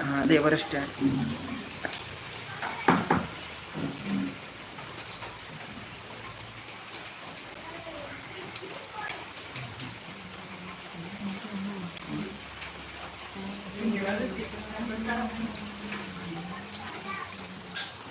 हा देवर स्टँड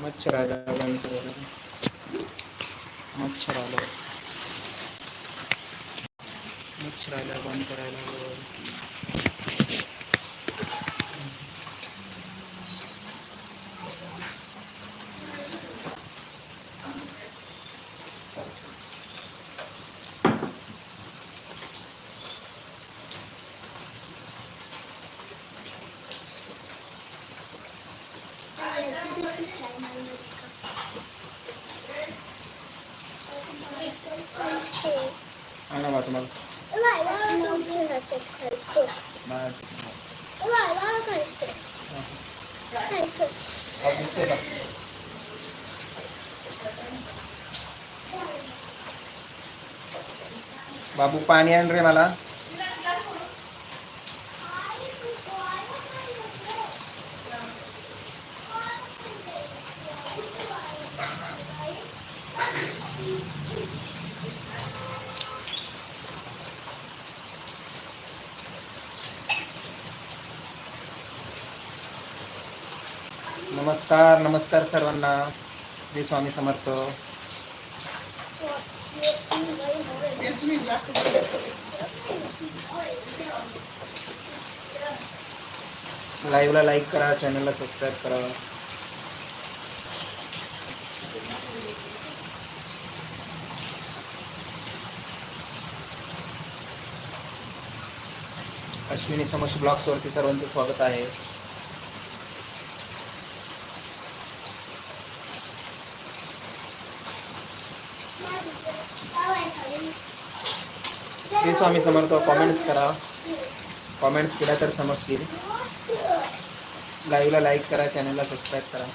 मच्छर आला बंद करायला मच्छर आलं मच्छर आला बंद करायला आणा बा तुम्हाला बाहेर. हा, दिसतंय का? बाबू पाणी आण रे मला. नमस्कार नमस्कार सर्वांना. श्री स्वामी समर्थ. लाईव्हला लाईक करा चॅनलला सबस्क्राईब करा. अश्विनी समश ब्लॉग्सवरती सर्वांचं स्वागत आहे. श्री स्वामी समर्थ कॉमेंट्स करा. कॉमेंट्स केल्या तर समजतील. लाईव्हला लाईक करा चॅनलला सबस्क्राईब करा.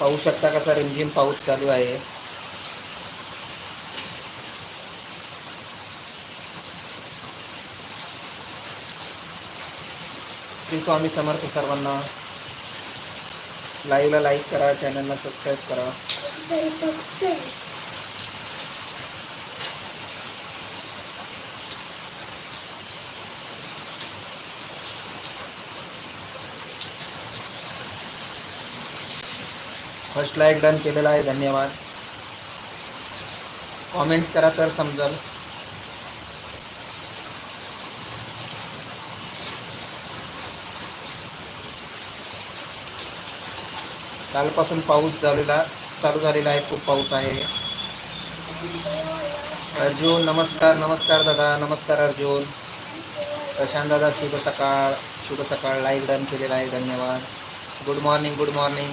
पाहू शकता कसा रिमझिम पाऊस चालू आहे? श्री स्वामी समर्थ सर्वांना. लाईव्हला लाईक करा चॅनलला सबस्क्राईब करा. फर्स्ट लाईक डन केलेला आहे धन्यवाद. कॉमेंट्स करा तर समजल. कालपासून पाऊस झालेला चालू झालेला आहे खूप पाऊस आहे. अर्जुन नमस्कार नमस्कार दादा नमस्कार अर्जुन. प्रशांत दादा शुभ सकाळ शुभ सकाळ. लाईव्ह डन केलेला आहे धन्यवाद. Good morning good morning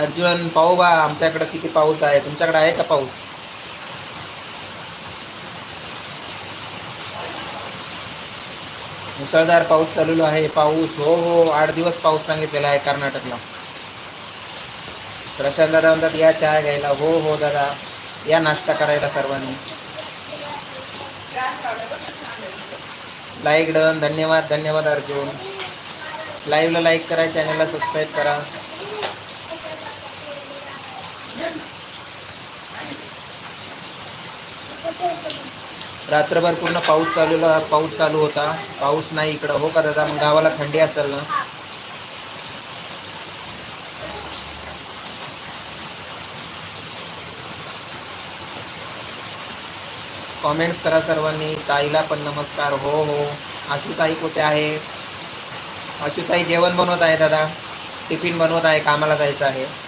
Arjun पाहू बा आमच्याकडे किती पाऊस आहे? तुमच्याकडे आहे का पाऊस? मुसळधार पाऊस चालू आहे. पाऊस हो हो आठ दिवस पाऊस सांगितलेला आहे कर्नाटकला. प्रशांत दादा म्हणतात या चहा घ्यायला. हो हो दादा. या नाश्ता करायला सर्वांनी. लाईक डन धन्यवाद धन्यवाद अर्जुन. लाईव्हला लाईक करा चॅनलला सबस्क्राईब करा. रात्रभर पूर्ण पाऊस चालू पाऊस चालू होता. पाऊस नाही इकडं. हो का दादा? मग गावाला थंडी असेल ना? कॉमेंट्स करा सर्वांनी. ताईला पण नमस्कार. हो हो. आशुताई कुठे आहे? आशुताई जेवण बनवत आहे दादा. टिफिन बनवत आहे. कामाला जायचं आहे.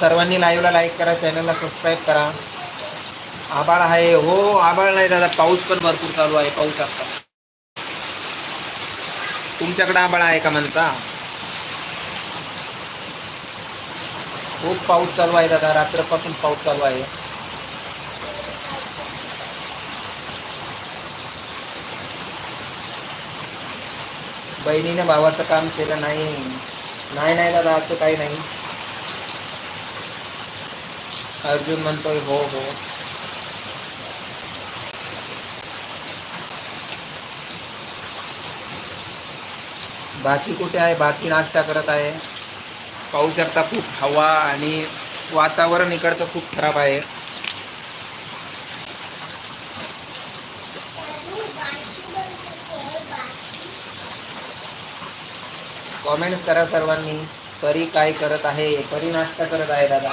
सर्वांनी लाईव्हला लाईक करा चॅनलला सबस्क्राईब करा. आबाळ आहे. हो आबाळ नाही दादा पाऊस पण भरपूर चालू आहे पाऊस आता. तुमच्याकडे आबाळ आहे का म्हणता? खूप पाऊस चालू आहे दादा रात्रपासून पाऊस चालू आहे. बहिणीने भावाचं काम केलं नाही. नाही नाही दादा असं काही नाही. अर्जुन म्हणतोय हो हो. बाकी कुठे आहे? बाकी नाश्ता करत आहे. पाहू शकता खूप हवा आणि वातावरण इकडचं खूप खराब आहे. कॉमेंट्स करा सर्वांनी. परी काय करत आहे? परी नाश्ता करत आहे दादा.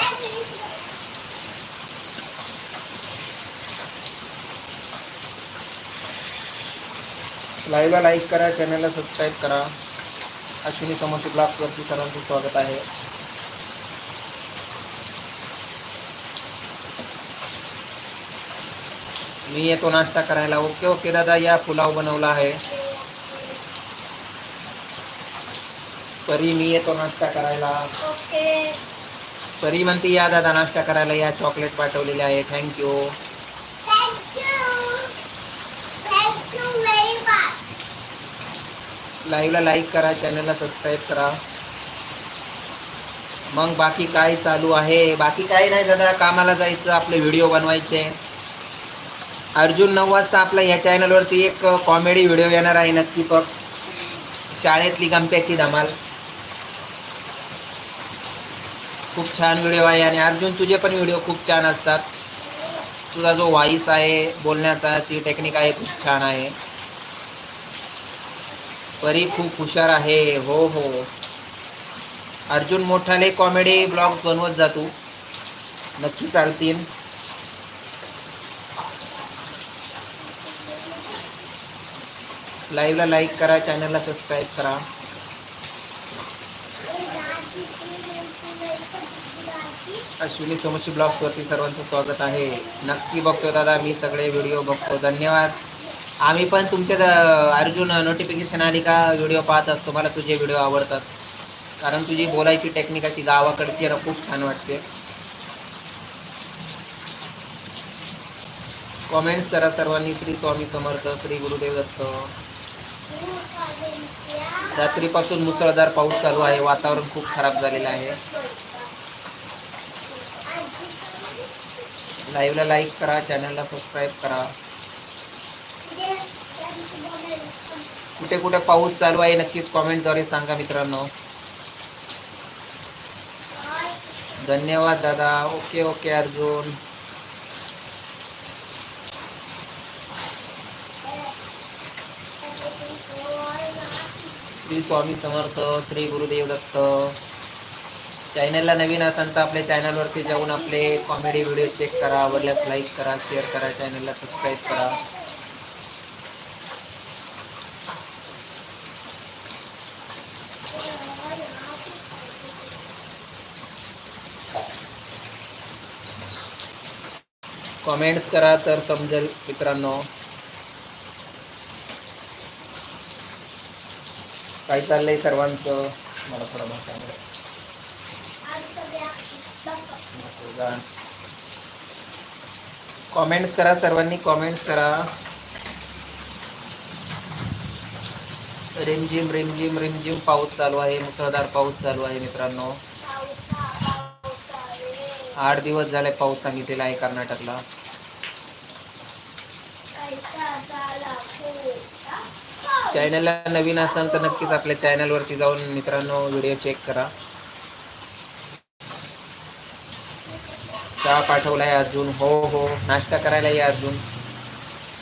लाईव्हला लाईक करा चॅनलला सबस्क्राईब करा. अश्विनी समोसे ब्लॉग्सवरती सर्वांचं स्वागत आहे. मी येतो नाश्ता करायला. ओके ओके दादा या पुलाव बनवला आहे. परी मी येतो नाश्ता करायला. परी म्हणते या दादा नाश्ता करायला या चॉकलेट पाठवलेले आहे. थँक्यू लाईव्हला लाईक करा चॅनलला सबस्क्राईब करा. मग बाकी काय चालू आहे? बाकी काही नाही दादा कामाला जायचं आपले व्हिडिओ बनवायचे. अर्जुन नऊ वाजता आपल्या ह्या चॅनलवरती एक कॉमेडी व्हिडिओ येणार आहे नक्की बघ. शाळेतली गंप्याची धमाल. खूप छान व्हिडिओ आहे आणि अर्जुन तुझे पण व्हिडिओ खूप छान असतात. तुझा जो व्हॉइस आहे बोलण्याचा ती टेक्निक आहे खूप छान आहे. परी खूप हुशार आहे हो हो. अर्जुन मोठाले कॉमेडी ब्लॉग बनवत जातो नक्की चालतील. लाईव्हला लाईक करा चॅनलला सबस्क्राईब करा. अश्विनी सोमशी ब्लॉग्सवरती सर्वांचं स्वागत आहे. नक्की बघतो दादा मी सगळे व्हिडिओ बघतो. धन्यवाद. आम्ही पण तुमच्या अर्जुन नोटिफिकेशन आली का व्हिडिओ पाहत असतो मला तुझे व्हिडिओ आवडतात. कारण तुझी बोलायची टेक्निक अशी गावाकडची आहे ना खूप छान वाटते. कॉमेंट्स करा सर्वांनी. श्री स्वामी समर्थ श्री गुरुदेव दत्त. रात्रीपासून मुसळधार पाऊस चालू आहे. वातावरण खूप खराब झालेलं आहे. लाईव्हला लाईक करा चॅनलला सबस्क्राईब करा. कुठे कुठे पाऊस चालू आहे नक्कीच कॉमेंटद्वारे सांगा मित्रांनो. धन्यवाद दादा. Okay okay Arjun. Shri Swami Samarth Shri Gurudev Datta. चॅनलला नवीन असाल तर आपल्या चॅनलवरती जाऊन आपले कॉमेडी व्हिडिओ चेक करा आवडल्यास लाईक करा शेअर करा चॅनलला सबस्क्राईब करा. कॉमेंट्स करा तर समजेल मित्रांनो. काय चाललंय सर्वांचं? मला थोडं भाषा कॉमेंट्स करा सर्वांनी कॉमेंट्स करा. रिमझिम रिमझिम रिमझिम पाऊस चालू आहे मुसळधार पाऊस चालू आहे मित्रांनो. आठ दिवस झाले पाऊस सांगितलेला आहे कर्नाटकला. चॅनलला नवीन असाल तर नक्कीच आपल्या चॅनलवरती जाऊन मित्रांनो व्हिडिओ चेक करा. चहा पाठवलाय अर्जुन. हो हो. नाश्ता करायला ये अर्जुन.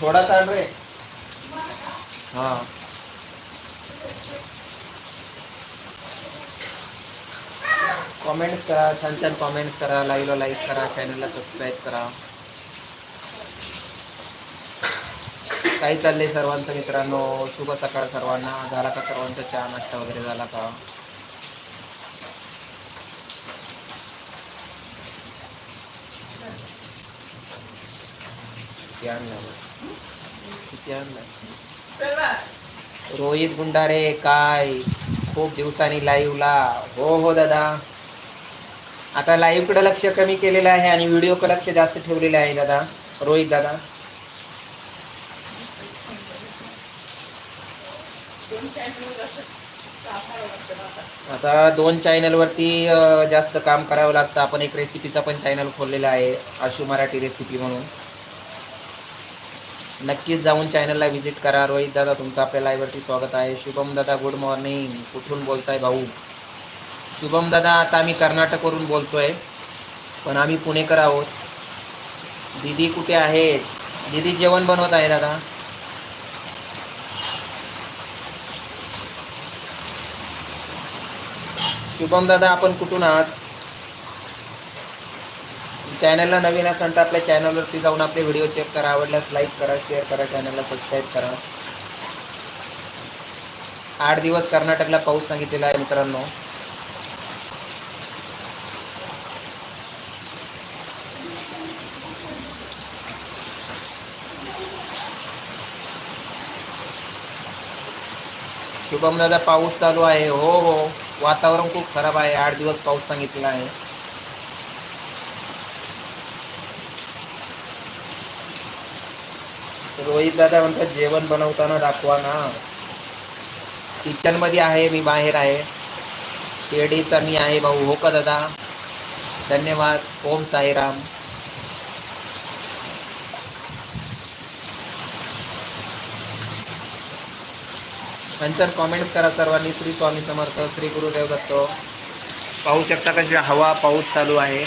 थोडा चाल रे. हा. कॉमेंट्स करा छान छान कॉमेंट्स करा लाईव्हला लाईक करा चॅनलला सबस्क्राईब करा. काय चाललंय सर्वांचं मित्रांनो? शुभ सकाळ सर्वांना. झाला का सर्वांचा चहा नाश्ता वगैरे झाला का? रोहित गुंडारे काय? खूप दिवसांनी लाईव्हला हो हो दादा. आता लाईव्हकडे लक्ष कमी केलेलं आहे आणि व्हिडिओकडे लक्ष जास्त ठेवलेलं आहे दादा. रोहित दादा. आता दोन चॅनलवरती जास्त काम करावं लागतं. आपण एक रेसिपीचा पण चॅनल खोललेला आहे आशू मराठी रेसिपी म्हणून. नक्कीच जाऊन चॅनलला व्हिजिट करा. रोहित दादा तुमचं आपल्या लाईव्हवरती स्वागत आहे. शुभम दादा गुड मॉर्निंग कुठून बोलताय भाऊ? शुभम दादा आता आम्ही कर्नाटकवरून बोलतो आहे पण आम्ही पुणेकर आहोत. दीदी कुठे आहेत दीदी जेवण बनवत आहे दादा. शुभम दादा आपण कुठून आहात? चॅनलला नवीन असाल तर आपल्या चॅनलवरती जाऊन आपले व्हिडिओ चेक करा. आवडल्यास लाईक करा शेअर करा चॅनलला सबस्क्राईब करा. आठ दिवस कर्नाटकला पाऊस सांगितलेला आहे मित्रांनो. शुभम दादा पाऊस चालू आहे. हो हो. वातावरण खूप खराब आहे. आठ दिवस पाऊस सांगितला आहे. रोहित दादा म्हणतात जेवण बनवताना दाखवा ना. किचनमध्ये आहे मी बाहेर आहे. शिर्डीचा मी आहे भाऊ. हो का दादा? धन्यवाद. ओम साईराम. नंतर कॉमेंट्स करा सर्वांनी. श्री स्वामी समर्थ श्री गुरुदेव दत्त. पाहू शकता कशी हवा पाऊस चालू आहे.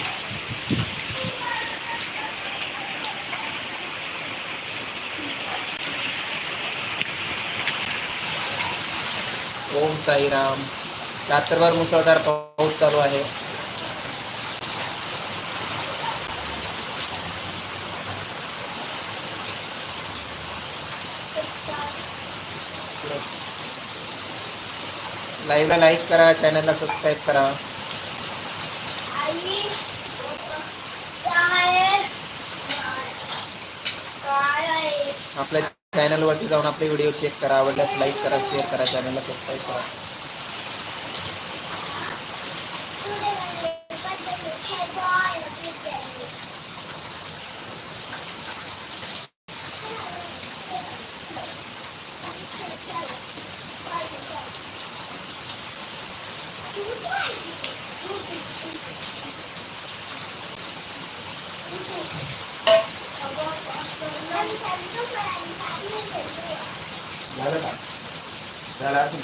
ओम साईराम. रात्रभर मुसळधार पाऊस चालू आहे. लाईव्हला लाईक करा चॅनलला सबस्क्राईब करा. आपल्या चॅनलवरती जाऊन आपले व्हिडिओ चेक करा आवडल्यास लाईक करा शेअर करा चॅनलला सबस्क्राईब करा झालं का झालं असेल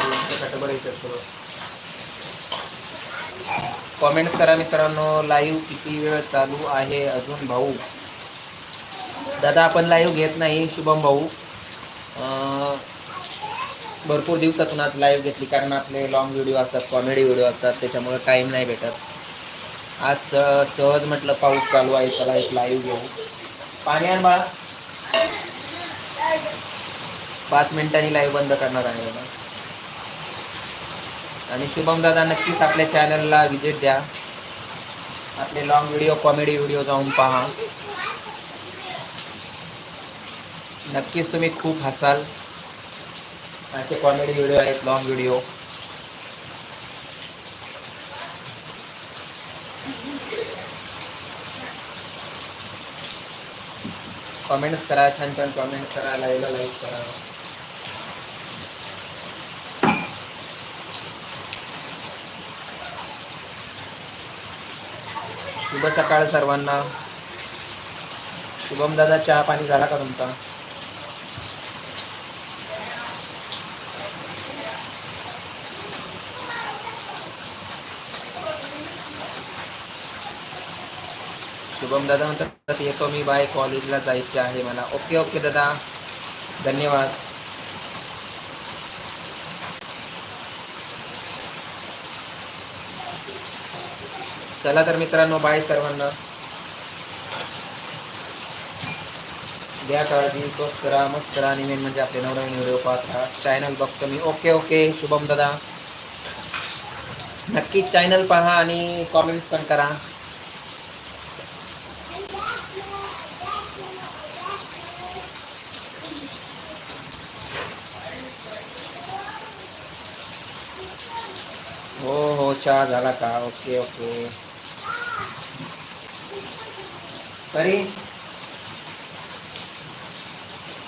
थोडं येतात कॉमेंट्स करा मित्रांनो लाईव्ह किती वेळ चालू आहे अजून भाऊ? दादा आपण लाईव्ह घेत नाही शुभम भाऊ. भरपूर दिवसातून आज लाईव्ह घेतली कारण आपले लॉंग व्हिडिओ असतात कॉमेडी व्हिडिओ असतात त्याच्यामुळे टाईम नाही भेटत. आज स- सहज म्हटलं पाऊस चालू आहे चला एक लाईव्ह घेऊ. पाणी आण बाळा. पाच मिनिटांनी लाईव्ह बंद करणार आहे. मला आणि शुभम दादा नक्कीच आपल्या चॅनलला विजिट द्या. आपले लॉंग व्हिडिओ कॉमेडी व्हिडिओ जाऊन पहा. नक्कीच तुम्ही खूप हसाल. असे कॉमेडी व्हिडिओ आहेत लॉंग व्हिडिओ कमेंट्स करा छान छान कमेंट्स करा लाईव्हला लाईक करा. शुभ सकाळ सर्वांना. शुभम दादा चहा पाणी झाला का तुमचा? शुभम दादा म्हणतात येतो मी बाय कॉलेजला जायचे आहे मला. ओके ओके दादा. धन्यवाद. चला तर मित्रांनो बाय सर्वांना. द्या काळजी स्वस्त राहा मस्त राहा आणि मेन म्हणजे आपले नवनवीन व्हिडिओ पाहत राहा. चॅनल बघतो मी. ओके ओके शुभम दादा. नक्कीच चॅनल पहा आणि कॉमेंट्स पण करा. हो हो चहा झाला का? ओके ओके तरी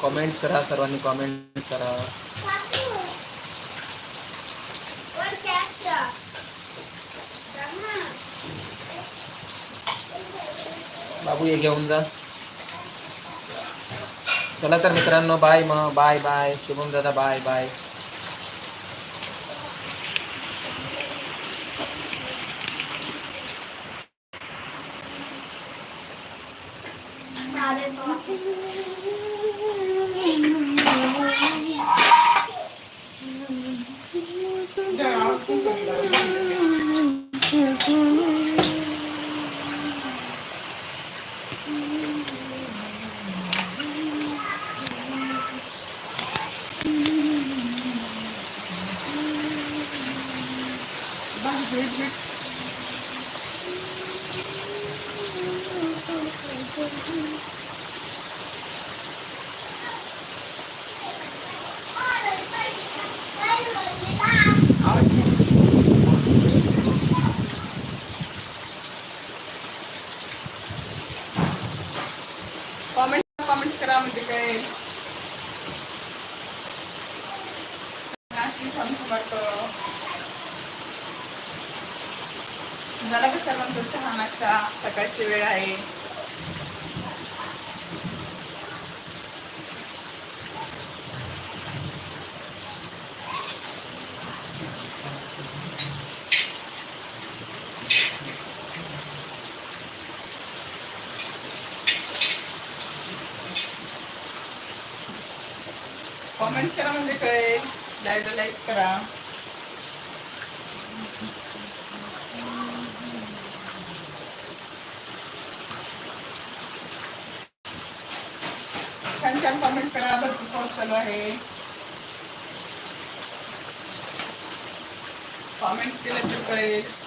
कॉमेंट करा सर्वांनी कॉमेंट करा. बाबू हे घेऊन जा. चला तर मित्रांनो बाय मग बाय बाय शुभम दादा बाय बाय Okay. कॉमेंट करा म्हणजे कळेल. लाईव्ह लाईक करा. छान छान कॉमेंट करा. भरपूर पाऊस चालू आहे. कॉमेंट केलं तर कळेल.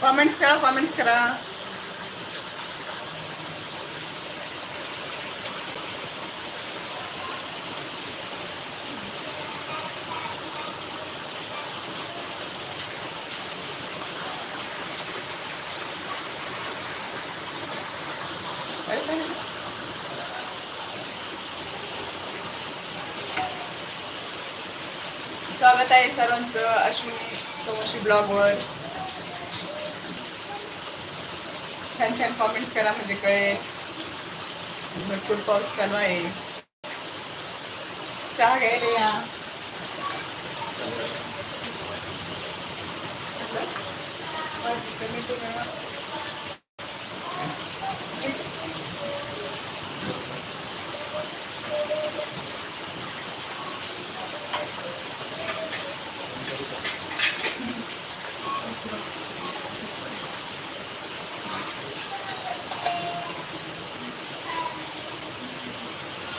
कॉमेंट्स करा कॉमेंट्स करा. स्वागत आहे सर्वांचं अश्विनी अशी ब्लॉगवर. छान छान कॉमेंट्स करा म्हणजे कळेल. भरपूर पाऊस चालू आहे. चहा घ्यायला या. कमी तुम्ही